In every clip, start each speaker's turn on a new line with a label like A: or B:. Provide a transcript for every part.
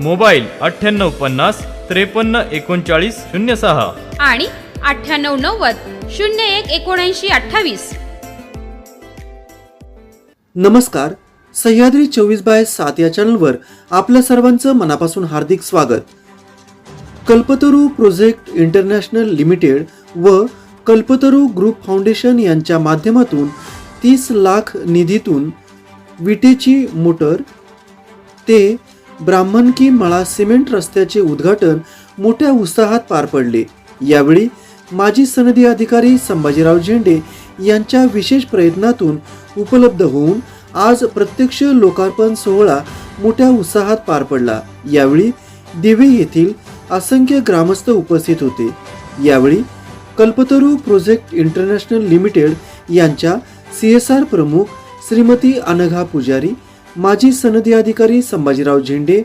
A: Mobile अठ्ठ्याण्णव पन्नास त्रेपन्न एकोणचाळीस शून्य सहा.
B: आणि अठ्ठ्याण्णव नव्वद शून्य एक एकोणऐंशी अठ्ठावीस.
C: नमस्कार. सह्याद्री चोवीस बाय सात या चॅनलवर आपल्या सर्वांचं मनापासून हार्दिक स्वागत. कल्पतरू प्रोजेक्ट इंटरनॅशनल लिमिटेड व कल्पतरू ग्रुप फाउंडेशन यांच्या माध्यमातून तीस लाख निधीतून विटेची मोटर ते ब्राह्मण की मळा सिमेंट रस्त्याचे उद्घाटन मोठ्या उत्साहात पार पडले. यावेळी माजी सनदी अधिकारी संभाजीराव झेंडे यांच्या विशेष प्रयत्नातून उपलब्ध होऊन आज प्रत्यक्ष लोकार्पण सोहळा मोठ्या उत्साहात पार पडला. यावेळी दिवे येथील असंख्य ग्रामस्थ उपस्थित होते. यावेळी कल्पतरू प्रोजेक्ट इंटरनॅशनल लिमिटेड यांच्या सी एस आर प्रमुख श्रीमती अनघा पुजारी माजी सनदी अधिकारी संभाजीराव झेंडे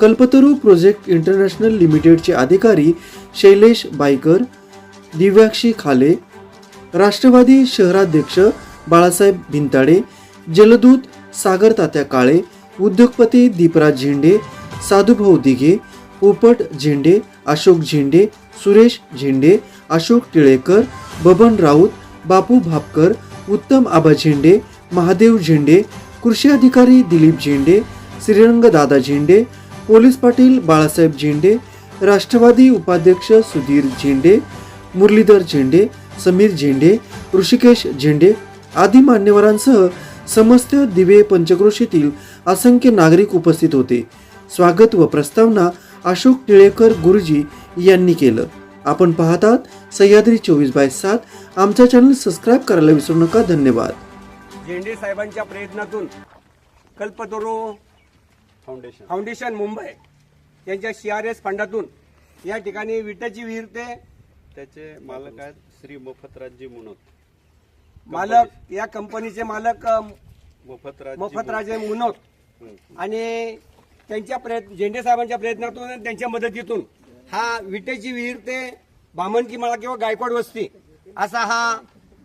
C: कल्पतरू प्रोजेक्ट इंटरनॅशनल लिमिटेडचे अधिकारी शैलेश बाईकर दिव्याक्षी खाले राष्ट्रवादी शहराध्यक्ष बाळासाहेब भिंताडे जलदूत सागर तात्या काळे उद्योगपती दीपराज झेंडे साधुभाऊ दिघे पोपट झेंडे अशोक झेंडे सुरेश झेंडे अशोक टिळेकर बबन राऊत बापू भापकर उत्तम आबा झेंडे महादेव झेंडे कृषी अधिकारी दिलीप झेंडे श्रीरंग दादा झेंडे पोलीस पाटील बाळासाहेब झेंडे राष्ट्रवादी उपाध्यक्ष सुधीर झेंडे मुरलीधर झेंडे समीर झेंडे ऋषिकेश झेंडे आदी मान्यवरांसह समस्त दिवे पंचक्रोशीतील असंख्य नागरिक उपस्थित होते. स्वागत व प्रस्तावना अशोक टिळेकर गुरुजी यांनी केलं. आपण पाहतात सह्याद्री चोवीस बाय सात. आमचा चॅनल सबस्क्राईब करायला विसरू नका. धन्यवाद.
D: झेंडे साहेबांच्या प्रयत्नातून कल्पतरू फाउंडेशन फाउंडेशन मुंबई यांच्या सी आर एस फंडातून या ठिकाणी विटाची विहीर ते
E: त्याचे मालक आहेत श्री मोफतराजजी मुनोत.
D: मालक या कंपनीचे मालक
E: मोफतराज
D: मोफतराजे मुनोत. आणि त्यांच्या प्रयत्न झेंडे साहेबांच्या प्रयत्नातून आणि त्यांच्या मदतीतून हा विटेची विहीर ते बामणकी मळा किंवा गायकवाड वस्ती असा हा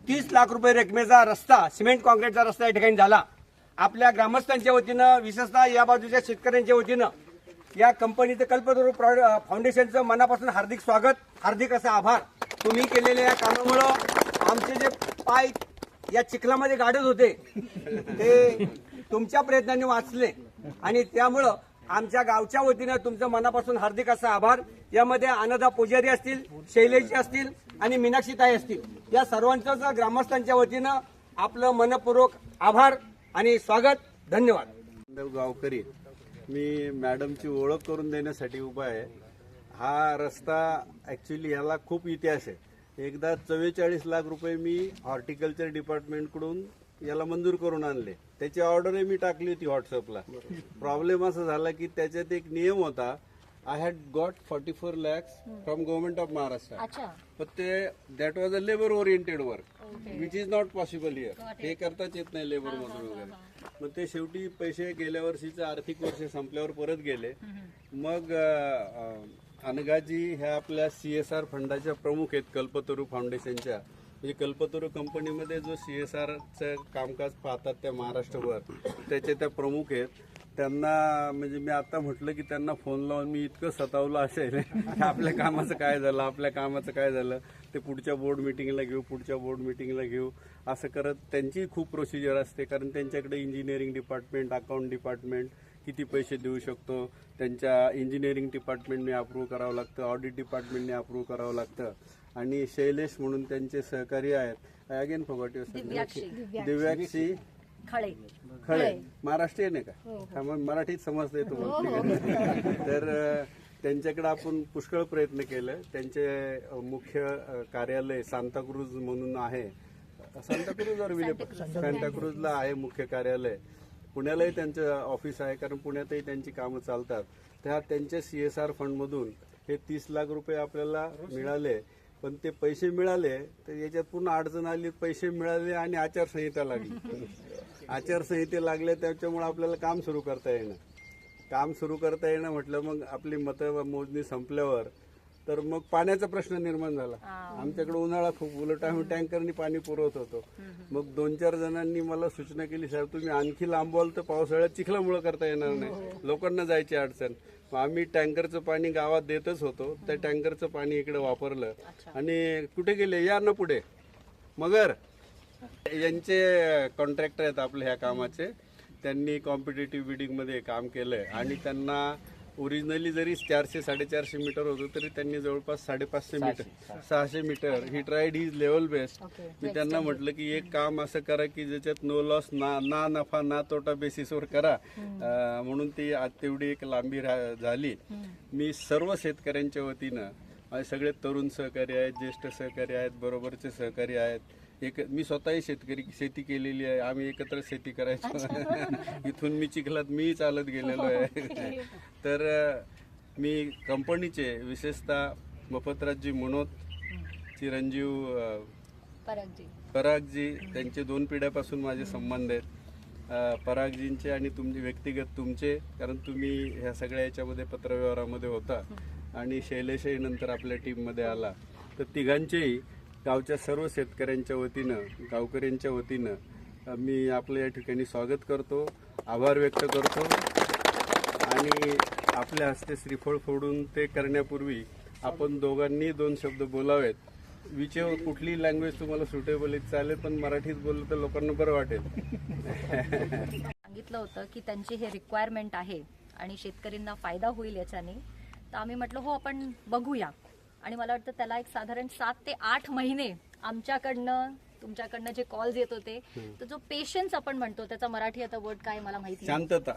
D: तीस लाख रुपये रकमेचा रस्ता सिमेंट कॉन्क्रीटचा रस्ता या ठिकाणी झाला. आपल्या ग्रामस्थांच्या वतीनं विशेषतः या बाजूच्या शेतकऱ्यांच्या वतीनं या कंपनीचं कल्पतरू प्रॉड- फाउंडेशनचं मनापासून हार्दिक स्वागत हार्दिक असा आभार. तुम्ही केलेल्या या कामामुळं आमचे जे पाय या चिखलामध्ये गाडत होते ते तुमच्या प्रयत्नांनी वाचले. आणि त्यामुळं आमच्या गावच्या वतीनं तुमचं मनापासून हार्दिक असा आभार. यामध्ये अनदा पुजारी असतील शैलेशजी असतील आणि मीनाक्षीताई असतील. या सर्वांचंच ग्रामस्थांच्या वतीनं आपलं मनपूर्वक आभार आणि स्वागत धन्यवाद.
E: गावकरी मी मॅडमची ओळख करून देण्यासाठी उभा आहे. हा रस्ता ऍक्च्युली ह्याला खूप इतिहास आहे. एकदा चव्वेचाळीस लाख रुपये मी हॉर्टिकल्चर डिपार्टमेंटकडून याला मंजूर करून आणले. त्याची ऑर्डरही मी टाकली होती व्हॉट्सअपला. प्रॉब्लेम असा झाला की त्याच्यात एक नियम होता I had got forty four lakhs from government of Maharashtra पण ते that was a labour oriented work which is not possible here हे करताच येत नाही लेबर मधून वगैरे. मग ते शेवटी पैसे गेल्या वर्षीचं आर्थिक वर्ष संपल्यावर परत गेले. मग अ, अ, अनघाजी ह्या आपल्या सी एस आर फंडाच्या प्रमुख आहेत कल्पतरू फाउंडेशनच्या. म्हणजे कल्पतरू कंपनीमध्ये जो सी एस आरचं कामकाज पाहतात त्या महाराष्ट्रभर त्याचे त्या प्रमुख आहेत. त्यांना म्हणजे मी आता म्हटलं की त्यांना फोन लावून मी इतकं सतावलं असेल की आपल्या कामाचं काय झालं आपल्या कामाचं काय झालं ते पुढच्या बोर्ड मिटिंगला घेऊ पुढच्या बोर्ड मिटिंगला घेऊ असं करत त्यांची खूप प्रोसिजर असते. कारण त्यांच्याकडे इंजिनिअरिंग डिपार्टमेंट अकाउंट डिपार्टमेंट किती पैसे देऊ शकतो? त्यांच्या इंजिनिअरिंग डिपार्टमेंटने अप्रूव्ह करावं लागतं ऑडिट डिपार्टमेंटने अप्रूव्ह करावं लागतं. आणि शैलेश म्हणून त्यांचे सहकारी आहेत. Again forgot Divyakshi.
F: Khale.
E: Khale. Maharashtrian आहे का? हा, मग मराठीत समजते तुम्हाला तर त्यांच्याकडे आपण पुष्कळ प्रयत्न केले. त्यांचे मुख्य कार्यालय सांताक्रूज म्हणून आहे. सांताक्रूज. और सांताक्रूजला आहे मुख्य कार्यालय. पुण्यालाही त्यांचं ऑफिस आहे कारण पुण्यातही त्यांची कामं चालतात. त्या त्यांच्या सी एस आर फंडमधून हे तीस लाख रुपये आपल्याला मिळाले. पण ते पैसे मिळाले तर याच्यात पुन्हा अडचण आली पैसे मिळाले आणि आचारसंहिता लागली. आचारसंहिते लागले त्याच्यामुळे आपल्याला काम सुरू करता येणं काम सुरू करता येणं म्हटलं मग आपली मत मोजणी संपल्यावर तर मग पाण्याचा प्रश्न निर्माण झाला. आमच्याकडे उन्हाळा खूप उलट आम्ही टँकरनी पाणी पुरवत होतो. मग दोन चार जणांनी मला सूचना केली साहेब तुम्ही आणखी लांबवाल तर पावसाळ्यात चिखलामुळं करता येणार नाही. लोकांना जायची अडचण. मग आम्ही टँकरचं पाणी गावात देतच होतो. त्या टँकरचं पाणी इकडे वापरलं. आणि कुठे गेले? या ना पुढे. मगर यांचे कॉन्ट्रॅक्टर आहेत आपल्या ह्या कामाचे. त्यांनी कॉम्पिटेटिव्ह बिडिंगमध्ये काम केलंय. आणि त्यांना ओरिजिनली जरी चारशे साडेचारशे मीटर होतं तरी त्यांनी जवळपास साडेपाचशे मीटर सहाशे metre. He tried he level best मी त्यांना म्हटलं की एक काम असं करा की ज्याच्यात नो लॉस ना ना नफा ना तोटा बेसिसवर करा. म्हणून ती आज तेवढी एक लांबी रा- झाली. मी सर्व शेतकऱ्यांच्या वतीनं माझे सगळे तरुण सहकारी आहेत ज्येष्ठ सहकारी आहेत बरोबरचे सहकारी आहेत एक मी स्वतःही शेतकरी शेती केलेली आहे. आम्ही एकत्र शेती करायचो. इथून मी चिखलात मी चालत गेलेलो आहे. तर मी कंपनीचे विशेषतः मफतराजजी मनोत चिरंजीव
F: परागजी.
E: परागजी त्यांचे दोन पिढ्यापासून माझे संबंध आहेत. परागजींचे आणि तुमचे व्यक्तिगत तुमचे कारण तुम्ही ह्या सगळ्या याच्यामध्ये पत्रव्यवहारामध्ये होता. आणि शैलेशही नंतर आपल्या टीममध्ये आला. तर तिघांचेही गावच्या सर्व शेतकऱ्यांच्या वतीनं गावकऱ्यांच्या वतीनं मी आपलं या ठिकाणी स्वागत करतो आभार व्यक्त करतो. आणि आपल्या हस्ते श्रीफळ फोडून ते करण्यापूर्वी आपण दोघांनी दोन शब्द बोलावेत. विचे कुठली लँग्वेज तुम्हाला सुटेबल आहे? चालेल पण मराठीत बोललं तर लोकांना बरं वाटेल.
F: सांगितलं होतं की त्यांची हे रिक्वायरमेंट आहे आणि शेतकऱ्यांना फायदा होईल याच्याने. तर आम्ही म्हटलं हो आपण बघूया. आणि मला वाटतं त्याला एक साधारण सात ते आठ महिने आमच्याकडनं तुमच्याकडनं जे कॉल्स येत होते तर जो पेशन्स आपण म्हणतो त्याचा मराठी आता वर्ड काय मला माहिती नाही.
E: शांतता.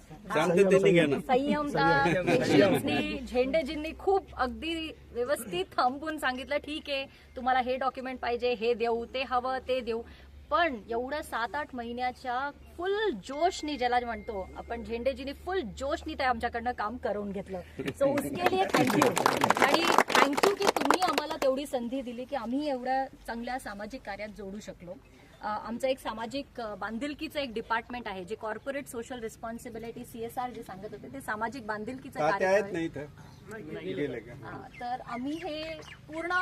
F: संयमता पेशन्सनी झेंडेजींनी खूप अगदी व्यवस्थित थांबून सांगितलं ठीक आहे तुम्हाला हे डॉक्युमेंट पाहिजे हे देऊ ते हवं ते देऊ. पण एवढं सात आठ महिन्याच्या फुल जोशनी ज्याला म्हणतो आपण झेंडेजीनी फुल जोशनी ते आमच्याकडनं काम करून घेतलं. सो उसके लिए थँक्यू आणि थँक्यू की तुम्ही आम्हाला तेवढी संधी दिली की आम्ही एवढ्या चांगल्या सामाजिक कार्यात जोडू शकलो आमचं एक सामाजिक बांधिलकीचं एक डिपार्टमेंट आहे जे कॉर्पोरेट सोशल रिस्पॉन्सिबिलिटी सीएसआर जे सांगत होते ते सामाजिक बांधिलकीचं कार्य.
E: नाही
F: तर आम्ही हे पूर्ण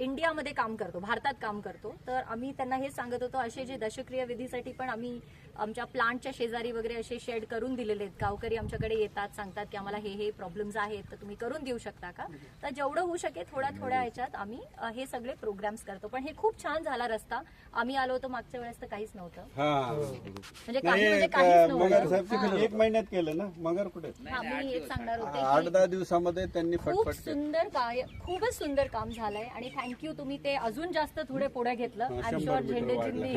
F: इंडियामध्ये काम करतो भारतात काम करतो. तर आम्ही त्यांना हे सांगत होतो असे जे दशक्रिया विधीसाठी पण आम्ही आमच्या प्लांटच्या शेजारी वगैरे असे शेड करून दिलेले आहेत. गावकरी आमच्याकडे येतात सांगतात की आम्हाला हे हे प्रॉब्लेम्स आहेत तर तुम्ही करून देऊ शकता का? तर जेवढं होऊ शकेल थोड्या थोड्या ह्याच्यात आम्ही हे सगळे प्रोग्राम्स करतो. पण हे खूप छान झाला रस्ता. आम्ही आलो होतो मागच्या वेळेस तर काहीच नव्हतं. म्हणजे काही म्हणजे
E: एक,
F: काहीच नव्हतं.
E: एक महिन्यात केलं ना? मगर कुठे?
F: मी हेच सांगणार होते
E: आठ दहा दिवसामध्ये त्यांनी
F: खूप
E: फटफट केलं.
F: सुंदर काय खूपच सुंदर काम झालंय. आणि थँक्यू तुम्ही ते अजून जास्त थोडे पुढे घेतलं.
E: हा,
F: आय एम
E: शंभर
F: शुअर
E: मीटर
F: झेंडेजींनी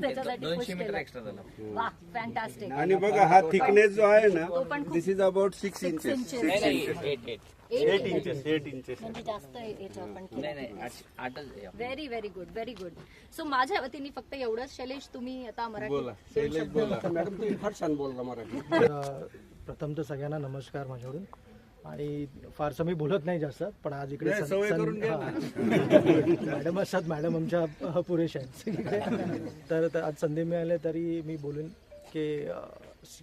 F: त्याच्यासाठी push केलं. वा फॅन्टास्टिक
E: आणि बघा हा थिकनेस जो आहे ना
F: तो पण खूप-
E: this is about six inches
F: inches.
E: Six inches eight inches eight inches
F: म्हणजे जास्त याच्यावर पण केलं. Very very good very good so माझ्या वतीने फक्त एवढंच शैलेश तुम्ही आता
E: बोला.
F: मराठी
E: शैलेश बोला.
D: मॅडम तुम्ही फार छान बोलला मराठी.
G: तर प्रथम तर सगळ्यांना नमस्कार माझ्याकडून आणि फारसं मी बोलत नाही जास्त पण आज इकडे
E: नाही,
G: सं-
E: सवय
G: सं-
E: करून घ्या
G: हा. मॅडम असतात मॅडम आमच्या पुरेशा आहेत. तर तर आज संधी मिळाली तरी मी बोलून की अ,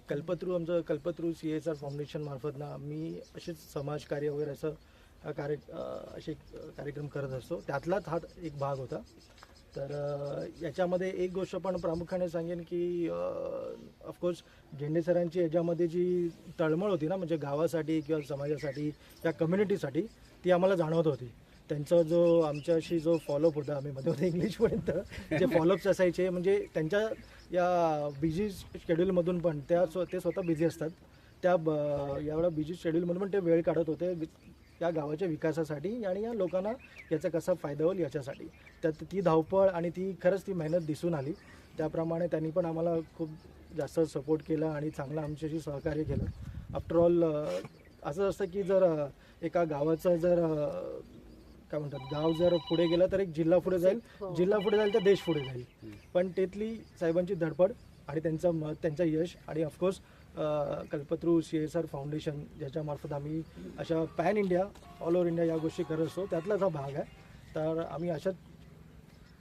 G: कल्पतरू आमचं Kalpataru C S R foundation मार्फत ना मी असेच समाजकार्य वगैरे असं अ, कार्य अ, असे अ, कार्यक्रम करत असतो. त्यातलाच हा एक भाग होता. तर याच्यामध्ये एक गोष्ट पण प्रामुख्याने सांगेन की ऑफकोर्स झेंडे सरांची याच्यामध्ये जी तळमळ होती ना म्हणजे गावासाठी किंवा समाजासाठी या कम्युनिटीसाठी ती आम्हाला जाणवत होती. त्यांचा जो आमच्याशी जो फॉलोअप होता आम्ही मध्ये मध्ये इंग्लिशपर्यंत जे फॉलोअप्स असायचे म्हणजे त्यांच्या या बिझी शेड्यूलमधून पण त्या स्व ते स्वतः बिझी असतात. त्या ब- एवढ्या बिझी शेड्यूलमधून पण ते वेळ काढत होते. या गावाच्या विकासासाठी आणि या लोकांना याचा कसा फायदा होईल याच्यासाठी. त्यात ती धावपळ आणि ती खरंच ती मेहनत दिसून आली. त्याप्रमाणे त्यांनी पण आम्हाला खूप जास्त सपोर्ट केला आणि चांगलं आमच्याशी सहकार्य केलं. आफ्टर ऑल असं असतं की जर एका गावाचं जर काय म्हणतात गाव जर पुढे गेलं तर एक जिल्हा पुढे जाईल. जिल्हा पुढे जाईल तर देश पुढे जाईल. पण तेथली साहेबांची धडपड आणि त्यांचं मत त्यांचं यश आणि of course Kalpataru C S R foundation ज्याच्यामार्फत आम्ही अशा pan India all over India या गोष्टी करत असतो. त्यातलाच हा भाग आहे. तर आम्ही अशाच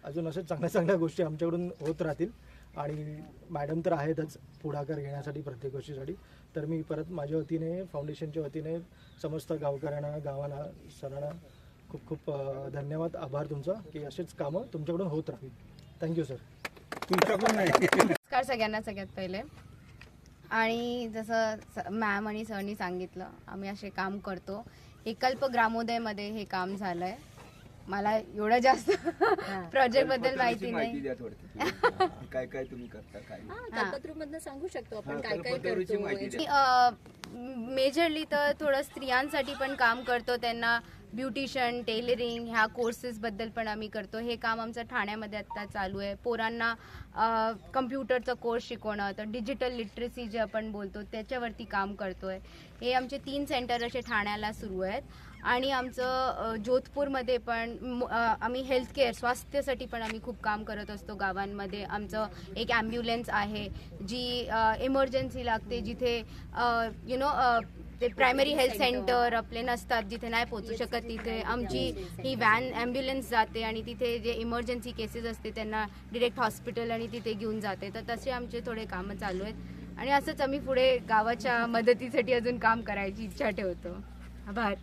G: अजून अशाच चांगल्या चांगल्या गोष्टी आमच्याकडून होत राहतील. आणि मॅडम तर आहेतच पुढाकार घेण्यासाठी प्रत्येक गोष्टीसाठी. तर मी परत माझ्या वतीने फाउंडेशनच्या वतीने समस्त गावकऱ्यांना गावाला सरांना खूप खूप धन्यवाद आभार तुमचा की असेच कामं तुमच्याकडून होत राहील थँक्यू सर
D: तुमच्याकडून
H: नमस्कार सगळ्यांना सगळ्यात पहिले. आणि जसं मॅम आणि सरनी सांगितलं आम्ही असे काम करतो. हे कल्प ग्रामोदयमध्ये हे काम झालंय. मला एवढं जास्त प्रोजेक्टबद्दल माहिती नाही.
D: काय काय तुम्ही करता काय
F: कल्पतरूमधनं सांगू शकतो आपण काय काय करतो
H: मेजरली तर थोडं स्त्रियांसाठी पण काम करतो. त्यांना ब्युटिशियन टेलरिंग ह्या कोर्सेसबद्दल पण आम्ही करतो. हे काम आमचं ठाण्यामध्ये आत्ता चालू आहे. पोरांना कम्प्युटरचा कोर्स शिकवणं तर डिजिटल लिटरेसी जे आपण बोलतो त्याच्यावरती काम करतो आहे हे आमचे तीन सेंटर असे ठाण्याला सुरू आहेत. आणि आमचं जोधपूरमध्ये पण म- आम्ही हेल्थ केअर स्वास्थ्यासाठी पण आम्ही खूप काम करत असतो गावांमध्ये. आमचं एक ॲम्ब्युलन्स आहे जी इमर्जन्सी लागते जिथे यु नो ते प्रायमरी हेल्थ सेंटर आपले नसतात जिथे नाही पोहोचू शकत तिथे आमची ही व्हॅन ॲम्ब्युलन्स जाते आणि तिथे जे इमर्जन्सी केसेस असते त्यांना डिरेक्ट हॉस्पिटल आणि तिथे घेऊन जाते. तर तसे आमचे थोडे कामं चालू आहेत. आणि असंच आम्ही पुढे गावाच्या मदतीसाठी अजून काम करायची इच्छा ठेवतो. आभार.